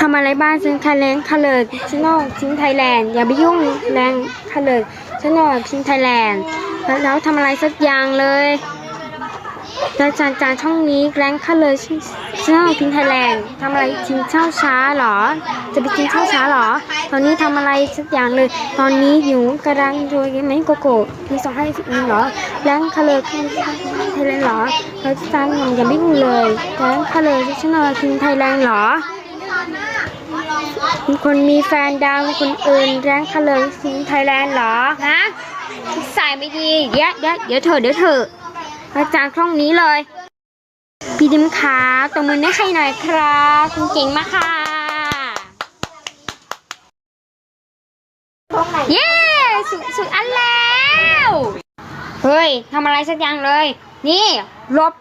ทำอะไรบ้างฉันไทยแลนด์คาเลอร์ฉันนอกทิ้งไทยแลนด์อย่าไปยุ่งแรงคาเลอร์ฉันนอกทิ้งไทยแลนด์แล้วทำอะไรสักอย่างเลยอาจารย์จารย์ช่องนี้แรงคาเลอร์ฉันนอกทิ้งไทยแลนด์ทำอะไรทิ้งเช่าช้าเหรอ จะไปกินข้าวช้าเหรอ ตอนนี้ทำอะไรสักอย่างเลย ตอนนี้หิวกำลังโดยไหมโกโก้มีสองห้าสิบเหรอแรงคาเลอร์ทิ้งไทยแลนด์เหรอแล้วจารย์อย่าไม่พูดเลยแรงคาเลอร์ฉันนอกทิ้งไทยแลนด์เหรอ คนมีแฟนดังคนอื่นแรงคาเลยซิงไทยแลนด์เหรอฮะใส่ไม่ดีเดี๋ยวเดี๋ยวเดี๋ยวเถอะเดี๋ยวเถอะอาจารย์คล่องนี้เลย พี่ดิมขาตบมือให้ใครหน่อยครับคุณเก่งมากค่ะเย้สุดสุดอันแล้ว เฮ้ยทำอะไรสักอย่างเลย นี่ลบ